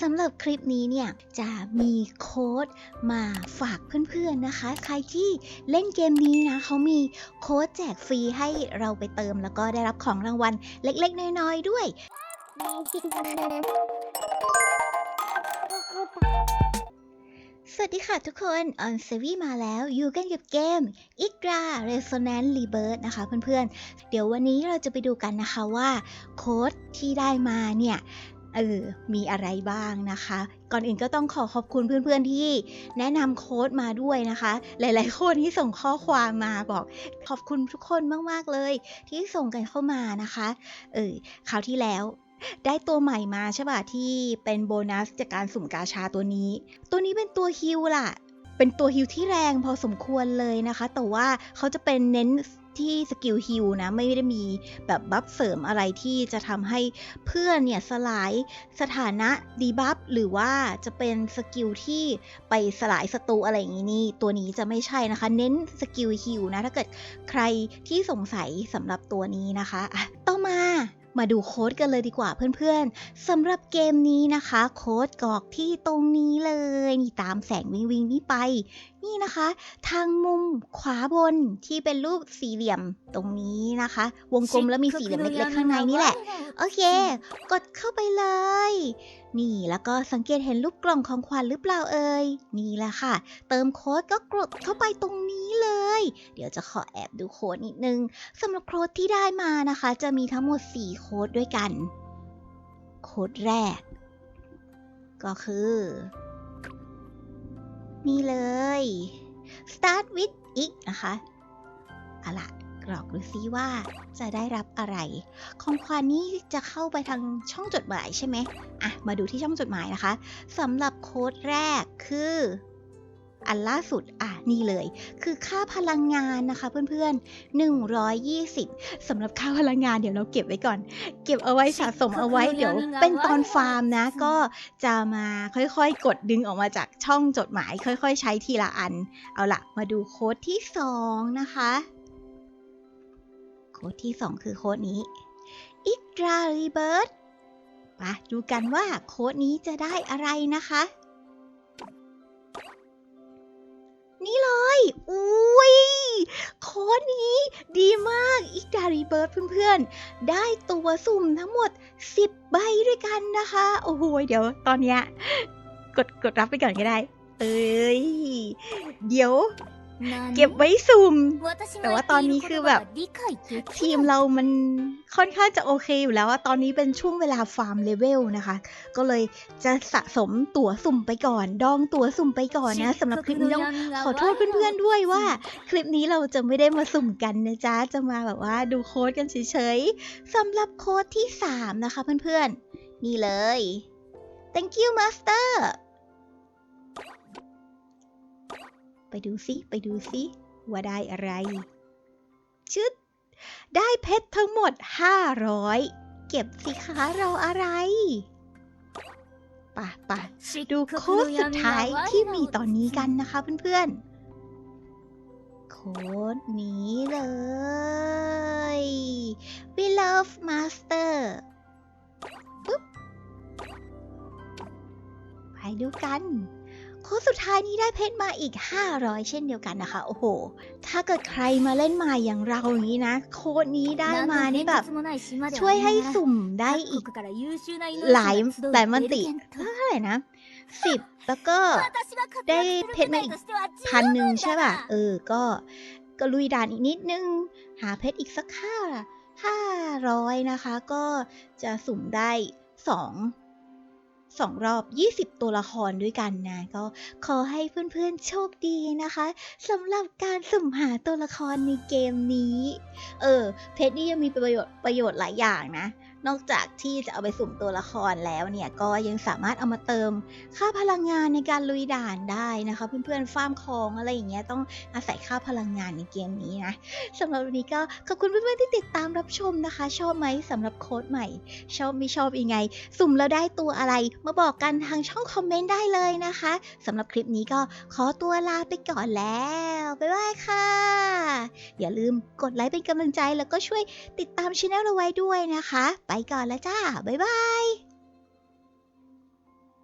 สำหรับคลิปนี้เนี่ยจะมีโค้ดมาฝากเพื่อนๆนะคะ ใครที่เล่นเกมนี้นะเขามีโค้ดแจกฟรีให้เราไปเติม แล้วก็ได้รับของรางวัลเล็กๆ น้อยๆ ด้วย สวัสดีค่ะทุกคนออนเซวีมาแล้ว อยู่กันกับเกม i g r a Resonance Rebirth นะคะเพื่อนๆ เดี๋ยววันนี้เราจะไปดูกันนะคะว่าโค้ดที่ได้มาเนี่ย เออ มีอะไรบ้างนะคะ ก่อนอื่นก็ต้องขอขอบคุณเพื่อนๆที่แนะนำโค้ดมาด้วยนะคะ หลายๆคนที่ส่งข้อความมาบอก ขอบคุณทุกคนมากๆเลย ที่ส่งกันเข้ามานะคะ เออ คราวที่แล้วได้ตัวใหม่มาใช่ป่ะที่เป็นโบนัสจากการสุ่มกาชาตัวนี้ ตัวนี้เป็นตัวฮิลล่ะ เป็นตัวฮิลที่แรงพอสมควรเลยนะคะ แต่ว่าเขาจะเป็นเน้น ที่สกิลฮิลนะไม่ได้มีแบบบัฟเสริมอะไรที่จะทำให้เพื่อนเนี่ยสลายสถานะดีบัฟหรือว่าจะเป็นสกิลที่ไปสลายศัตรูอะไรอย่างนี้นี่ตัวนี้จะไม่ใช่นะคะ เน้นสกิลฮิลนะถ้าเกิดใครที่สงสัยสำหรับตัวนี้นะคะต่อมามาดูโค้ดกันเลยดีกว่าเพื่อนๆสำหรับเกมนี้นะคะ โค้ดกรอกที่ตรงนี้เลยนี่ตามแสงวิงวิงนี้ไป นี่นะคะ ทางมุมขวาบนที่เป็นรูปสี่เหลี่ยมตรงนี้นะคะ วงกลมแล้วมีสี่เหลี่ยมเล็กๆข้างในนี่แหละ โอเค กดเข้าไปเลย นี่แล้วก็สังเกตเห็นรูปกล่องของขวัญหรือเปล่าเอ่ยนี่แหละค่ะ เติมโค้ดก็กดเข้าไปตรงนี้เลย เดี๋ยวจะขอแอบดูโค้ดนิดนึงสำหรับโค้ดที่ได้มานะคะ จะมีทั้งหมด 4 โค้ดด้วยกัน โค้ดแรก ก็คือ นี่เลย start with x นะคะ เอาล่ะกรอกดูซิว่าจะได้รับอะไร ของขวัญนี้จะเข้าไปทางช่องจดหมายใช่ไหมอะ มาดูที่ช่องจดหมายนะคะสำหรับโค้ดแรกคือ อันล่าสุดอะนี่เลย คือค่าพลังงานนะคะเพื่อนๆ 120สำหรับค่าพลังงานเดี๋ยวเราเก็บไว้ก่อน เก็บเอาไว้สะสมเอาไว้เดี๋ยวเป็นตอนฟาร์มนะ ก็จะมาค่อยๆ กดดึงออกมาจากช่องจดหมาย ค่อยๆ ใช้ทีละอัน เอาล่ะมาดูโค้ดที่ 2 นะคะ โค้ดที่ 2 คือโค้ดนี้ i t r a r e b i r t ไปดูกันว่าโค้ดนี้จะได้อะไรนะคะ นี่เลยอุ้ยโค้ดนี้ดีมากอีกดารีเบิร์ดเพื่อนๆ ได้ตัวสุ่มทั้งหมด 10 ใบด้วยกันนะคะ โอ้โหเดี๋ยวตอนเนี้ยกดกดรับไปก่อนก็ได้ เอ้ย เดี๋ยว เก็บไว้สุ่ม แต่ว่าตอนนี้คือแบบทีมเรามันค่อนข้างจะโอเคอยู่แล้วอะตอนนี้เป็นช่วงเวลาฟาร์มเลเวลนะคะ ก็เลยจะสะสมตั๋วสุ่มไปก่อน ดองตั๋วสุ่มไปก่อนนะสำหรับคลิปนี้ต้องขอโทษเพื่อนๆด้วยว่า คลิปนี้เราจะไม่ได้มาสุ่มกันนะจ๊ะจะมาแบบว่าดูโค้ดกันเฉยๆสำหรับโค้ดที่ 3 นะคะเพื่อนๆ นี่เลย thank you master ไปดูซิ ไปดูซิ ว่าได้อะไร ชึด ได้เพชรทั้งหมด 500 เก็บสิคะเราอะไรป่ะป่ะดูโค้ดสุดท้ายที่มีตอนนี้กันนะคะเพื่อนๆ โค้ดนี้เลย We love master ปุ๊บ ไปดูกัน โค้ดสุดท้ายนี้ได้เพชรมาอีก 500 เช่นเดียวกันนะคะ โอ้โห ถ้าเกิดใครมาเล่นใหม่อย่างเราอย่างนี้นะ โค้ดนี้ได้มานี่แบบ ช่วยให้สุ่มได้อีก หลายหลายมันติเท่าไหร่นะสิบแล้วก็ได้เพชรมาอีกพันหนึ่งใช่ป่ะ เออ ก็ก็ลุยด่านอีกนิดนึง หาเพชรอีกสักห้าห้าร้อยนะคะ ก็จะสุ่มได้สอง สองรอบ 20 ตัวละครด้วยกันนะ ก็ขอให้เพื่อนๆโชคดีนะคะสำหรับการสุ่มหาตัวละครในเกมนี้ เออ เพชรนี่ยังมีประโยชน์ประโยชน์หลายอย่างนะ นอกจากที่จะเอาไปสุ่มตัวละครแล้วเนี่ยก็ยังสามารถเอามาเติม ค่าพลังงานในการลุยด่านได้นะคะ เพื่อนๆฟาร์มของอะไรอย่างเงี้ยต้องอาศัยค่าพลังงานในเกมนี้นะสำหรับวันนี้ก็ขอบคุณเพื่อนๆที่ติดตามรับชมนะคะ ชอบไหมสำหรับโค้ดใหม่ ชอบไม่ชอบยังไง สุ่มแล้วได้ตัวอะไรมาบอกกันทางช่องคอมเมนต์ได้เลยนะคะสำหรับคลิปนี้ก็ขอตัวลาไปก่อนแล้วบ๊ายบายค่ะ อย่าลืมกดไลค์เป็นกำลังใจแล้วก็ช่วยติดตามช anel เราไว้ด้วยนะคะ ไปก่อนแล้วจ้า บ๊ายบาย